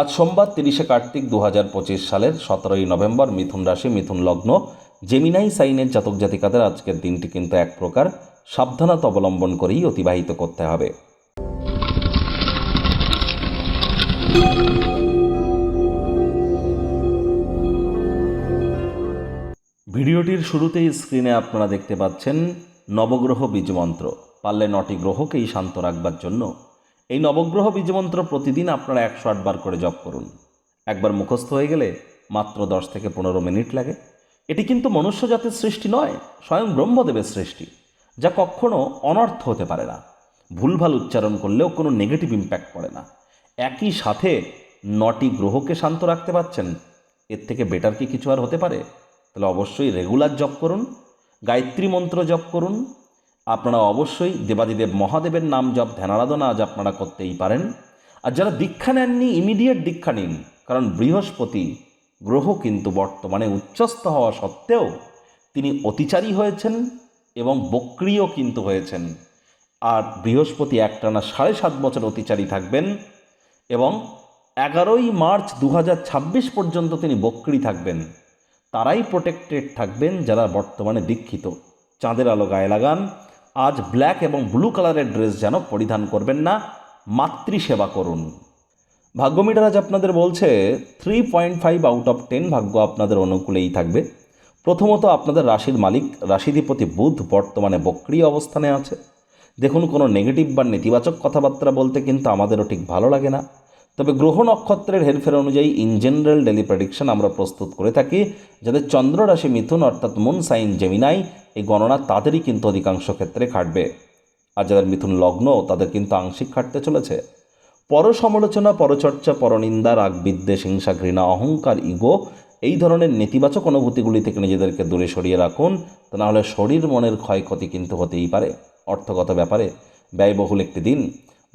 আজ সোমবার তিরিশে কার্তিক দু সালের সতেরোই নভেম্বর মিথুন রাশি, মিথুন লগ্ন। জেমিনাই সাইনের জাতক জাতিকাদের আজকের দিনটি কিন্তু এক প্রকার সাবধানতা অবলম্বন করেই অতিবাহিত করতে হবে। ভিডিওটির শুরুতেই স্ক্রিনে আপনারা দেখতে পাচ্ছেন নবগ্রহ বীজমন্ত্র। পারলে নটি গ্রহকেই শান্ত রাখবার জন্য এই নবগ্রহ বীজমন্ত্র প্রতিদিন আপনারা একশো আটবার করে জপ করুন। একবার মুখস্থ হয়ে গেলে মাত্র দশ থেকে পনেরো মিনিট লাগে। এটি কিন্তু মনুষ্য জাতির সৃষ্টি নয়, স্বয়ং ব্রহ্মদেবের সৃষ্টি, যা কখনো অনর্থ হতে পারে না। ভুলভাল উচ্চারণ করলেও কোনো নেগেটিভ ইম্প্যাক্ট পড়ে না। একই সাথে নটি গ্রহকে শান্ত রাখতে পারছেন, এর থেকে বেটার কি কিছু আর হতে পারে? তাহলে অবশ্যই রেগুলার জপ করুন, গায়ত্রী মন্ত্র জপ করুন আপনারা অবশ্যই দেবাদিদেব মহাদেবের নাম জপ, ধ্যানারাধনা আজ আপনারা করতেই পারেন। আর যারা দীক্ষা নেননি ইমিডিয়েট দীক্ষা নিন। কারণ বৃহস্পতি গ্রহ কিন্তু বর্তমানে উচ্চস্থ হওয়া সত্ত্বেও তিনি অতিচারী হয়েছেন এবং বক্রিয় কিন্তু হয়েছেন। আর বৃহস্পতি একটানা সাড়ে সাত বছর অতিচারী থাকবেন এবং এগারোই মার্চ দু হাজার ছাব্বিশ পর্যন্ত তিনি বক্রি থাকবেন। তারাই প্রোটেক্টেড থাকবেন যারা বর্তমানে দীক্ষিত। চাঁদের আলো গায়ে লাগান। আজ ব্ল্যাক এবং ব্লু কালারের ড্রেস যেন পরিধান করবেন না, মাতৃসেবা করুন। ভাগ্য মিটার আজ আপনাদের বলছে three point five out of ten ভাগ্য আপনাদের অনুকূলেই থাকবে। প্রথমত আপনাদের রাশির মালিক, রাশিধিপতি বুধ বর্তমানে বক্রিয় অবস্থানে আছে। দেখুন কোনো নেগেটিভ বা নেতিবাচক কথাবার্তা বলতে কিন্তু আমাদেরও ঠিক ভালো লাগে না। তবে গ্রহ নক্ষত্রের হেরফের অনুযায়ী ইন জেনারেল ডেলি প্রেডিকশন আমরা প্রস্তুত করে থাকি, যাদের চন্দ্র রাশি মিথুন অর্থাৎ মুন সাইন জেমিনাই এই গণনা তাদেরই কিন্তু অধিকাংশ ক্ষেত্রে খাটবে। আর যাদের মিথুন লগ্ন, তাদের কিন্তু আংশিক খাটতে চলেছে। পর সমালোচনা পরচর্চা, পরনিন্দা রাগ বিদ্বেষ হিংসা, ঘৃণা, অহংকার, ইগো, এই ধরনের নেতিবাচক অনুভূতিগুলি থেকে নিজেদেরকে দূরে সরিয়ে রাখুন, তা নাহলে শরীর মনের ক্ষয়ক্ষতি কিন্তু হতেই পারে। অর্থগত ব্যাপারে ব্যয়বহুল একটি দিন।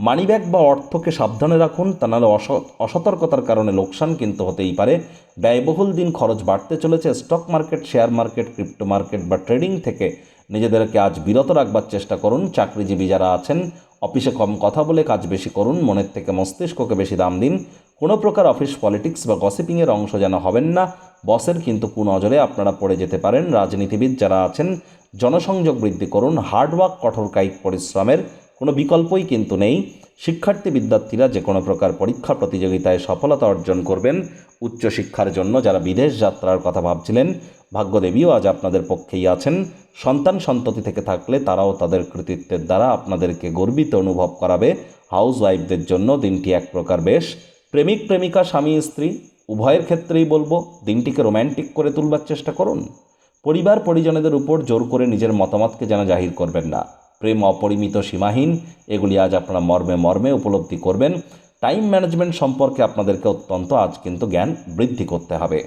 মানিব্যাগ বা অর্থকে সাবধানে রাখুন, তা নাহলে অস- অসতর্কতার কারণে লোকসান কিন্তু হতেই পারে। ব্যয়বহুল দিন খরচ বাড়তে চলেছে। Stock market, share market, crypto market বা ট্রেডিং থেকে নিজেদেরকে আজ বিরত রাখবার চেষ্টা করুন। চাকরিজীবী যারা আছেন, অফিসে কম কথা বলে কাজ বেশি করুন। মনের থেকে মস্তিষ্ককে বেশি দাম দিন। কোনো প্রকার অফিস পলিটিক্স বা গসিপিংয়ের অংশ যেন হবেন না। বসের কিন্তু কুনজরে আপনারা পড়ে যেতে পারেন। রাজনীতিবিদ যারা আছেন, জনসংযোগ বৃদ্ধি করুন। হার্ডওয়ার্ক কঠোর কায়িক পরিশ্রমের কোনো বিকল্পই কিন্তু নেই। শিক্ষার্থী বিদ্যার্থীরা যে কোনো প্রকার পরীক্ষা প্রতিযোগিতায় সফলতা অর্জন করবেন। উচ্চশিক্ষার জন্য যারা বিদেশ যাত্রার কথা ভাবছিলেন, ভাগ্যদেবীও আজ আপনাদের পক্ষেই আছেন। সন্তান সন্ততি থেকে থাকলে তারাও তাদের কৃতিত্বের দ্বারা আপনাদেরকে গর্বিত অনুভব করাবে। হাউস ওয়াইফদের জন্য দিনটি এক প্রকার বেশ। প্রেমিক, প্রেমিকা, স্বামী, স্ত্রী, উভয়ের ক্ষেত্রেই বলব, দিনটিকে রোম্যান্টিক করে তুলবার চেষ্টা করুন। পরিবার, পরিজনেদের উপর জোর করে নিজের মতামতকে যেন জাহির করবেন না। প্রেম অপরিমিত সীমাহীন, এগুলি আজ আপনারা মর্মে মর্মে উপলব্ধি করবেন। টাইম ম্যানেজমেন্ট সম্পর্কে আপনাদেরকে অত্যন্ত আজ কিন্তু জ্ঞান বৃদ্ধি করতে হবে।